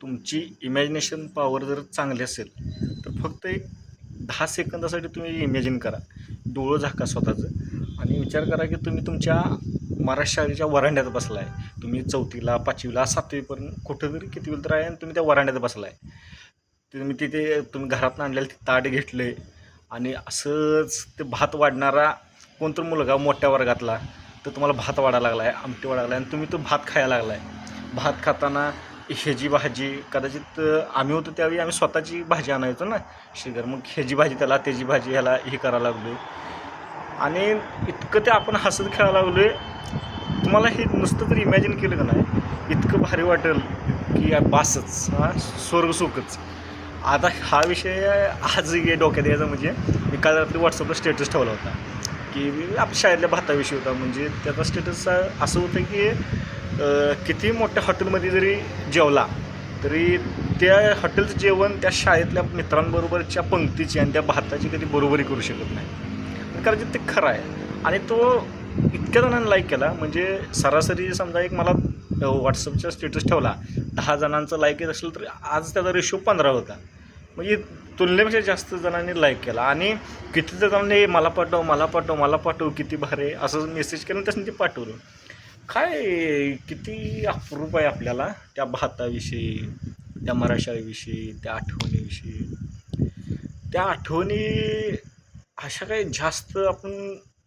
तुमची imagination power जर चांगली असेल तर फक्त एक दहा सेकंदासाठी तुम्ही इमॅजिन करा. डोळं झाका स्वतःचं आणि विचार करा की तुम्ही तुमच्या महाराष्ट्र शाळेच्या वरांड्यात बसला आहे तुम्ही चौथीला पाचवीला सातवीपर्यंत कुठं तरी किती वेळ तर आहे आणि तुम्ही त्या वरांड्यात बसला आहे तुम्ही तिथे तुम्ही घरातून आणलेलं ते ताट घेतले आणि असंच ते भात वाढणारा कोणतर मुलगा मोठ्या वर्गातला तर तुम्हाला भात वाढायला लागला आहे आमटी वाढायला लागला आणि तुम्ही तो भात खायला लागला आहे भात खाताना ह्याची भाजी कदाचित आम्ही होतो त्यावेळी आम्ही स्वतःची भाजी आणायचो ना. शेजार मग ह्याची भाजी त्याला त्याची भाजी ह्याला हे करायला लागलो आणि इतकं ते आपण हसत खेळायला लागलो आहे तुम्हाला हे नुसतं तर इमॅजिन केलं का नाही? इतकं भारी वाटेल की बासच हा स्वर्ग सुखच. आता हा विषय आज ये डोक्यात यायचा म्हणजे मी काल रात्री व्हॉट्सअपला स्टेटस ठेवला होता. की आपल्या शाळेतल्या भाताविषयी होता. म्हणजे त्याचा स्टेटस असं होतं की किती मोठ्या हॉटेलमध्ये जरी जेवला तरी त्या हॉटेलचं जेवण त्या शाळेतल्या मित्रांबरोबरच्या पंक्तीची आणि त्या भाताची कधी बरोबरी करू शकत नाही. कारण ते खरं आहे. आणि तो इतक्या जणांनी लाईक केला. म्हणजे सरासरी समजा एक मला व्हॉट्सअपचा स्टेटस ठेवला. दहा जणांचा लाईक येत असेल तर आज त्याचा रेशो पंधरा होता. म्हणजे तुलनेपेक्षा जास्त जणांनी लाईक केला. आणि किती जणांनी मला पाठव मला पाठव मला पाठव किती भारे असं मेसेज केलं त्यासनी ते पाठवलं. काय किती अप्रूप आहे आपल्याला त्या भाताविषयी त्या मराशाळीविषयी त्या आठवणीविषयी? त्या आठवणी अशा काही जास्त आपण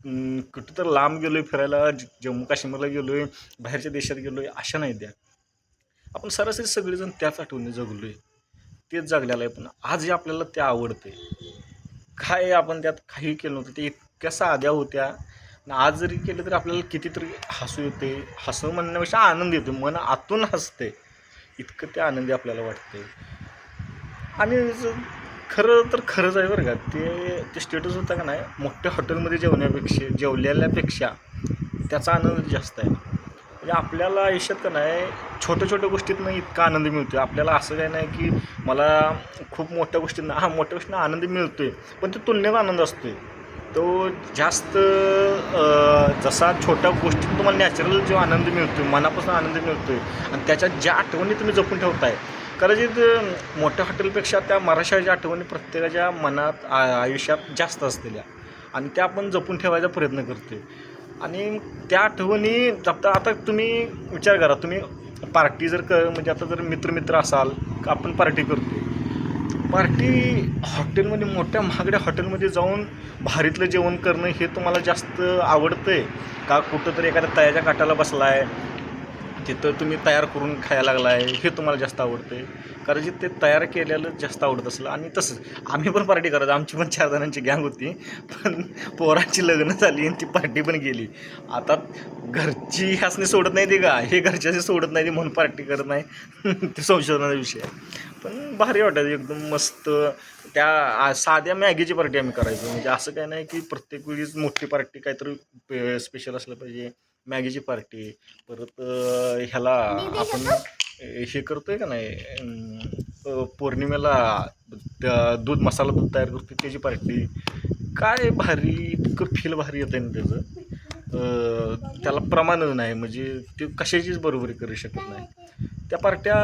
अं, कुठं तर लांब गेलो आहे फिरायला जम्मू काश्मीरला गेलो आहे बाहेरच्या देशात गेलो आहे अशा नाही त्या. आपण सरासरी सगळेजण त्याच आठवणी जगलो आहे तेच जगलेलं आहे. पण आजही आपल्याला ते आवडते काय आपण त्यात काही केलं नव्हतं ते इतक्या साध्या होत्या आणि आज जरी केलं तरी आपल्याला कितीतरी हसू येते. हसू म्हणण्यापेक्षा आनंद येतो. मन आतून हसते. इतकं ते आनंदी आपल्याला वाटते. आणि खरं तर खरंच आहे बरं का. ते ते स्टेटस होतं का नाही मोठ्या हॉटेलमध्ये जेवण्यापेक्षा जेवलेल्यापेक्षा त्याचा आनंद जास्त आहे. म्हणजे आपल्याला आयुष्यात का नाही छोट्या छोट्या गोष्टीतनं इतका आनंद मिळतो आपल्याला असं काय नाही की मला खूप मोठ्या गोष्टींना हा मोठ्या गोष्टींना आनंद मिळतो आहे पण ते तुलनेत आनंद असतो आहे तो जास्त जसा छोट्या गोष्टीत तुम्हाला नॅचरल जो आनंद मिळतो मनापासून आनंद मिळतो आहे आणि त्याच्या ज्या आठवणी तुम्ही जपून ठेवताय कदाचित मोठ्या हॉटेलपेक्षा त्या मराठाच्या आठवणी प्रत्येकाच्या मनात आ- आयुष्यात जास्त असलेल्या आणि त्या आपण जपून ठेवायचा प्रयत्न करतोय. आणि त्या आठवणी जपता आता तुम्ही विचार करा तुम्ही पार्टी जर क म्हणजे आता जर मित्रमित्र असाल आपण पार्टी करतो पार्टी हॉटेलमध्ये मोठ्या महागड्या हॉटेलमध्ये जाऊन भारीतलं जेवण करणं हे तुम्हाला जास्त आवडतं आहे का कुठं तरी एखाद्या तयाच्या काटाला बसला आहे तिथं तुम्ही तयार करून खायला लागला आहे हे तुम्हाला जास्त आवडतं आहे कारण जे ते तयार केलेलं जास्त आवडत असलं. आणि तसंच आम्ही पण पार्टी करत आमची पण चार जणांची गँग होती. पण पोरांची लग्न झाली आणि ती पार्टी पण गेली. आता घरची ह्यासने सोडत नाही ते का हे घरच्याशी सोडत नाही ते म्हणून पार्टी करत नाही. ते संशोधनाचा विषय आहे. पण भारी वाटायचं एकदम मस्त. त्या साध्या मॅगीची पार्टी आम्ही करायचो. म्हणजे असं काय नाही की प्रत्येक वेळीच मोठी पार्टी काहीतरी स्पेशल असलं पाहिजे. मॅगीची पार्टी परत ह्याला आपण हे करतोय का नाही? पौर्णिमेला त्या दूध मसाला दूध तयार करतो त्याची पार्टी. काय भारी इतकं फील भारी येतं ना त्याचं. त्याला प्रमाणच नाही म्हणजे ते कशाचीच बरोबरी करू शकत नाही. त्या पार्ट्या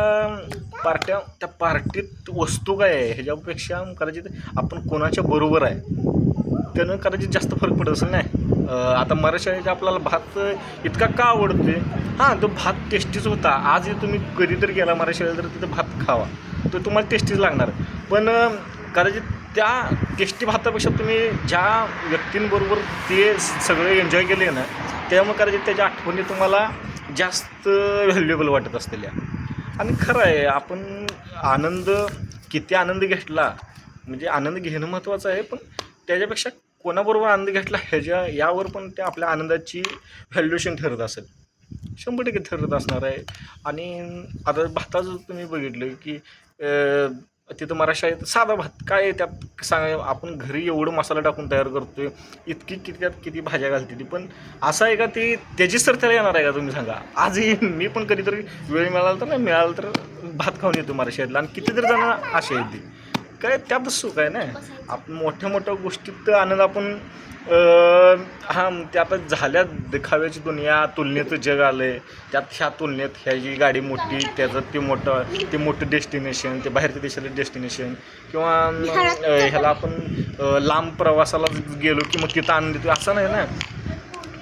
पार्ट्या त्या पार्टीत वस्तू काय आहे? ह्याच्यापेक्षा कदाचित आपण कोणाच्या बरोबर आहे? त्यानं कदाचित जास्त फरक पडत असेल नाही आता मराठी आपल्याला भात इतका का आवडते? हां तो भात टेस्टीच होता. आजही तुम्ही कधीतरी गेला मराठी तर तिथं भात खावा. तर तुम्हाला टेस्टीच लागणार. पण कदाचित त्या टेस्टी भातापेक्षा तुम्ही ज्या व्यक्तींबरोबर ते सगळे एन्जॉय केले ना त्यामुळे कदाचित त्याच्या आठवणी तुम्हाला जास्त व्हॅल्युएबल वाटत असलेल्या. आणि खरं आहे आपण आनंद किती आनंद घेतला. म्हणजे आनंद घेणं महत्त्वाचं आहे पण त्याच्यापेक्षा कोणाबरोबर आनंद घेतला ह्याच्या यावर पण त्या आपल्या आनंदाची व्हॅल्युएशन ठरत असेल. शंभर टक्के ठरत असणार आहे. आणि आता भाताचं तुम्ही बघितलं की तिथं मराठी साधा भात काय आहे त्यात सांगा आपण घरी एवढं मसाला टाकून तयार करतोय इतकी किती त्यात किती भाज्या घालते ती. पण असं आहे का ती त्याचीच तर त्याला येणार आहे का तुम्ही सांगा? आजही मी पण कधीतरी वेळ मिळाला तर नाही मिळाला तर भात खाऊन येतो मराठी आणि कितीतरी जण असे आहेत ती. काय त्यातच सुख आहे ना? आपण मोठ्या मोठ्या गोष्टीत आनंद आपण हा ते आता झाल्या देखाव्याची दुनिया तुलनेचं जग आलंय. त्यात ह्या तुलनेत ह्याची गाडी मोठी त्याचं ते मोठं ते मोठं डेस्टिनेशन ते बाहेरच्या देशाला डेस्टिनेशन किंवा ह्याला आपण लांब प्रवासाला गेलो की मग तिथं आनंद येतो असं नाही ना?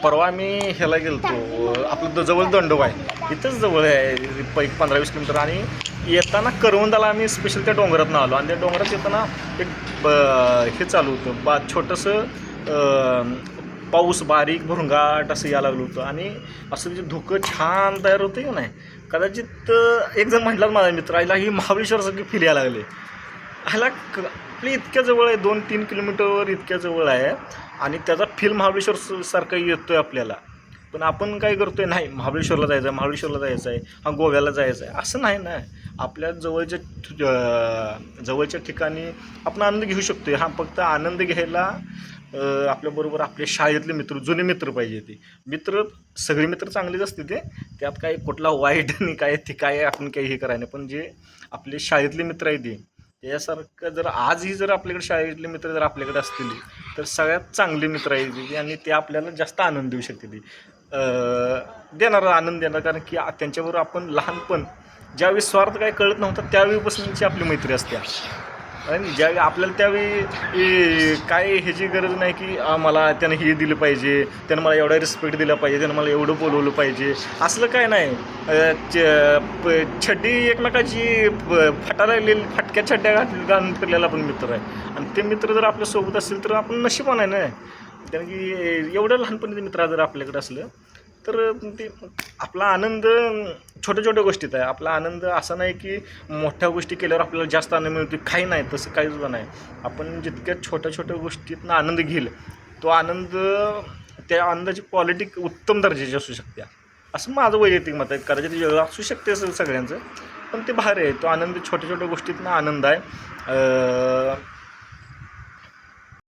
परवा मी ह्याला गेलो तो आपलं जवळ दंडोबा आहे इथंच जवळ आहे एक पंधरा वीस किलोमीटर आणि येताना करवंदाला आम्ही स्पेशल त्या डोंगरातनं आलो. आणि त्या डोंगरात येताना एक ब- हे चालू होतं. बा छोटंसं पाऊस बारीक भुरंगाट असं यायला लागलं होतं. आणि असं म्हणजे धुकं छान तयार होतं की नाही? कदाचित एक जण म्हटलं माझा मित्र आईला ही महाबळेश्वरसारखी फिर यायला लागले. ह्याला क आपली इतक्या जवळ आहे दोन तीन किलोमीटरवर इतक्या जवळ आहे. आणि त्याचा फील महाबळेश्वर सारखं सारखा येतो आहे आपल्याला. पण आपण काय करतोय नाही महाबळेश्वरला जायचं आहे महाबळेश्वरला जायचं आहे हा गोव्याला जायचं आहे असं नाही ना. आपल्या जवळच्या जवळच्या ठिकाणी आपण आनंद घेऊ शकतोय. हा फक्त आनंद घ्यायला आपल्याबरोबर आपले शाळेतले मित्र जुने मित्र पाहिजे ते. मित्र सगळे मित्र चांगलेच असते ते. त्यात काही कुठला वाईट आणि काय ते काय आपण काही हे करायला नाही. पण जे आपले शाळेतले मित्र आहे ते यासारखं जर आजही जर आपल्याकडे शाळेतले मित्र जर आपल्याकडे असतील तर सगळ्यात चांगले मित्र आहेत ते आणि ते आपल्याला जास्त आनंद देऊ शकते ते. देणारं आनंद देणार कारण की त्यांच्याबरोबर आपण लहानपण ज्यावेळी स्वार्थ काय कळत नव्हता त्यावेळीपासूनची आपली मैत्री असते. आणि ज्यावेळी आपल्याला त्यावेळी काय ह्याची गरज नाही की मला त्यानं हे दिलं पाहिजे त्यानं मला एवढा रिस्पेक्ट दिला पाहिजे त्यानं मला एवढं बोलवलं पाहिजे असलं काय नाही. च- प- छड्डी एकमेकाची प- फाटा लागलेली फाटक्या छड्ड्या घालून फिरलेला पण मित्र आहे. आणि ते मित्र जर आपल्यासोबत असेल तर आपण नशिबान आहे ना. कारण की एवढं लहानपणीचे मित्र जर आपल्याकडे असलं तर ते आपला आनंद छोट्या छोट्या गोष्टीत आहे. आपला आनंद असा नाही की मोठ्या गोष्टी केल्यावर आपल्याला जास्त आनंद मिळतो काही नाही तसं काही सुद्धा नाही. आपण जितक्या छोट्या छोट्या गोष्टीतनं आनंद घेईल तो आनंद त्या आनंदाची क्वालिटी उत्तम दर्जाची असू शकते. असं माझं वैयक्तिक मत आहे. कदाचित वेगळं असू शकते असं सगळ्यांचं पण ते भारी आहे. तो आनंद छोट्या छोट्या गोष्टीतनं आनंद आहे.